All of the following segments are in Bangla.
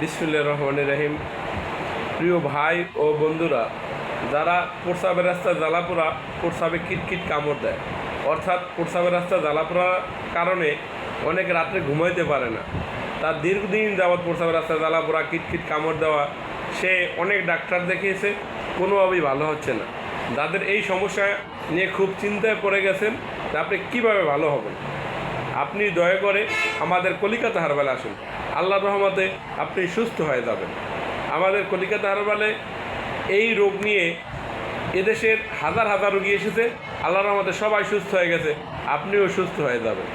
বিসমুল্লাহ রহমান রহিম। প্রিয় ভাই ও বন্ধুরা, যারা প্রসাবের রাস্তা জ্বালাপোড়া প্রসাবে কিটকিট কামড় দেয়, অর্থাৎ প্রসাবের রাস্তা জ্বালাপোড়ার কারণে অনেক রাত্রে ঘুমাইতে পারে না, তার দীর্ঘদিন যাবৎ প্রসাবের রাস্তা জ্বালাপোড়া কিটকিট কামড় দেওয়া, সে অনেক ডাক্তার দেখিয়েছে, কোনোভাবেই ভালো হচ্ছে না। যাদের এই সমস্যা নিয়ে খুব চিন্তায় পড়ে গেছেন আপনি কীভাবে ভালো হবেন? আপনি দয়া করে আমাদের কলিকাতা হারবেলা আসুন। আল্লাহ রহমতে আপনি সুস্থ হয়ে যাবেন। আমাদের কলিকাতা হারবালে এই রোগ নিয়ে এদেশের হাজার হাজার রোগী এসেছে। আল্লাহ রহমতে সবাই সুস্থ হয়ে গেছে, আপনিও সুস্থ হয়ে যাবেন।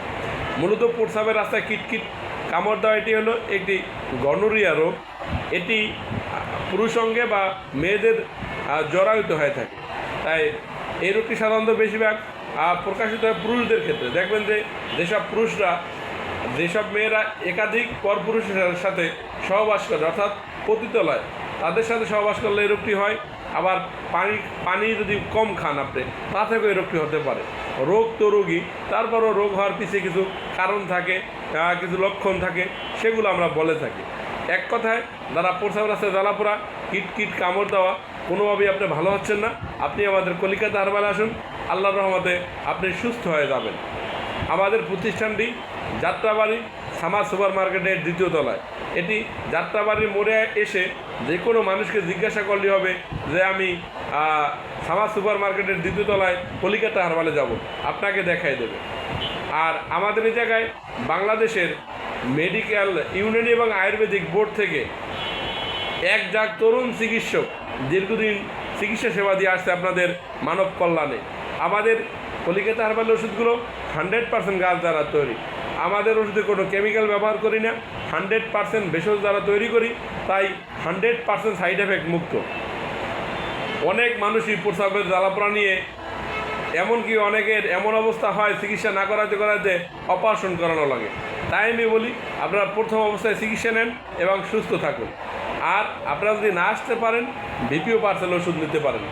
মূলত প্রস্রাবের রাস্তায় কিটকিট কামড় দেওয়া এটি হলো একটি গনোরিয়া রোগ। এটি পুরুষ অঙ্গে বা মেয়েদের জরায়িত হয়ে থাকে। তাই এই রোগটি সাধারণত বেশিরভাগ প্রকাশিত হয় পুরুষদের ক্ষেত্রে। দেখবেন যে যেসব পুরুষরা যেসব মেয়েরা একাধিক পরপুরুষের সাথে সহবাস করে, অর্থাৎ পতিতলায়, তাদের সাথে সহবাস করলে এই রোগটি হয়। আবার পানি পানি যদি কম খান আপনি, তা থেকেও এই রোগটি হতে পারে। রোগ তো রোগী, তারপরও রোগ হওয়ার পিছিয়ে কিছু কারণ থাকে কিছু লক্ষণ থাকে, সেগুলো আমরা বলে থাকি। এক কথায়, যারা প্রসাব রাস্তায় জ্বালাপোড়া কিট কিট কামড় দেওয়া, কোনোভাবেই আপনি ভালো হচ্ছেন না। আপনি আমাদের কলিকাতা হারবালে আসুন, আল্লাহর রহমতে আপনি সুস্থ হয়ে যাবেন। আমাদের প্রতিষ্ঠানটি যাত্রাবাড়ি সামার সুপার মার্কেটের দ্বিতীয় তলায়। এটি যাত্রাবাড়ির মোড়ে এসে যে কোনো মানুষকে জিজ্ঞাসা করলে হবে যে আমি সামার সুপার মার্কেটের দ্বিতীয় তলায় কলিকাতা হারবালে যাব। আপনাকে দেখাই দেবে। আর আমাদের এই জায়গায় বাংলাদেশের মেডিকেল ইউনিয়ন এবং আয়ুর্বেদিক বোর্ড থেকে এক যাক তরুণ চিকিৎসক দীর্ঘদিন চিকিৎসা সেবা দিয়ে আসছে আপনাদের মানব কল্যাণে। আমাদের কলিকাতা হারবাল ওষুধগুলো হান্ড্রেড পার্সেন্ট গাছ দ্বারা তৈরি। আমাদের ওষুধে কোনো কেমিক্যাল ব্যবহার করি না। হান্ড্রেড পার্সেন্ট ভেষজ দ্বারা তৈরি করি, তাই হান্ড্রেড পার্সেন্ট সাইড এফেক্ট মুক্ত। অনেক মানুষই প্রস্রাবের জ্বালাপোড়া নিয়ে, এমনকি অনেকের এমন অবস্থা হয় চিকিৎসা না করাতে করাতে অপারেশন করানো লাগে। তাই আমি বলি, আপনারা প্রথম অবস্থায় চিকিৎসা নেন এবং সুস্থ থাকুন। আর আপনারা যদি না আসতে পারেন বিপিও পার্সেল ওষুধ নিতে পারেন।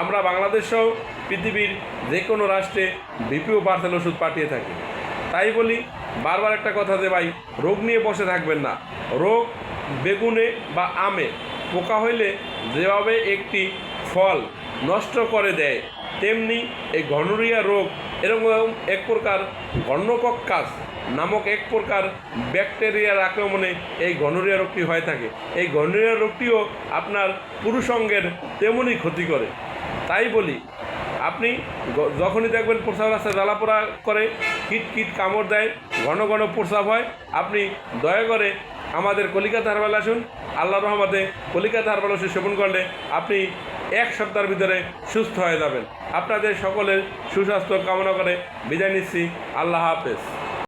আমরা বাংলাদেশ সহ পৃথিবীর যে কোনো রাষ্ট্রে বিপিও পার্সেল ওষুধ পাঠিয়ে থাকি। তাই বলি বারবার একটা কথা যে ভাই, রোগ নিয়ে বসে থাকবেন না। রোগ বেগুনে বা আমে পোকা হইলে যেভাবে একটি ফল নষ্ট করে দেয়, তেমনি এই গনোরিয়া রোগ এরকম এক প্রকার গণ্যকক্কাস নামক এক প্রকার ব্যাকটেরিয়ার আক্রমণে এই গনোরিয়া রোগটি হয়ে থাকে। এই গনোরিয়া রোগটিও আপনার পুরুষঙ্গের তেমনই ক্ষতি করে। তাই বলি আপনি যখনই দেখবেন প্রস্রাব রাস্তায় জ্বালাপোড়া করে, কিট কিট কামড় দেয়, ঘন ঘন প্রস্রাব হয়, আপনি দয়া করে আমাদের কলিকাতা হারবাল আসুন আল্লাহ রহমাতে কলিকাতা হারবাল ওষুধ সেবন করলে আপনি এক সপ্তাহের ভিতরে সুস্থ হয়ে যাবেন। আপনাদের সকলের সুস্বাস্থ্য কামনা করে বিদায় নিচ্ছি। আল্লাহ হাফেজ।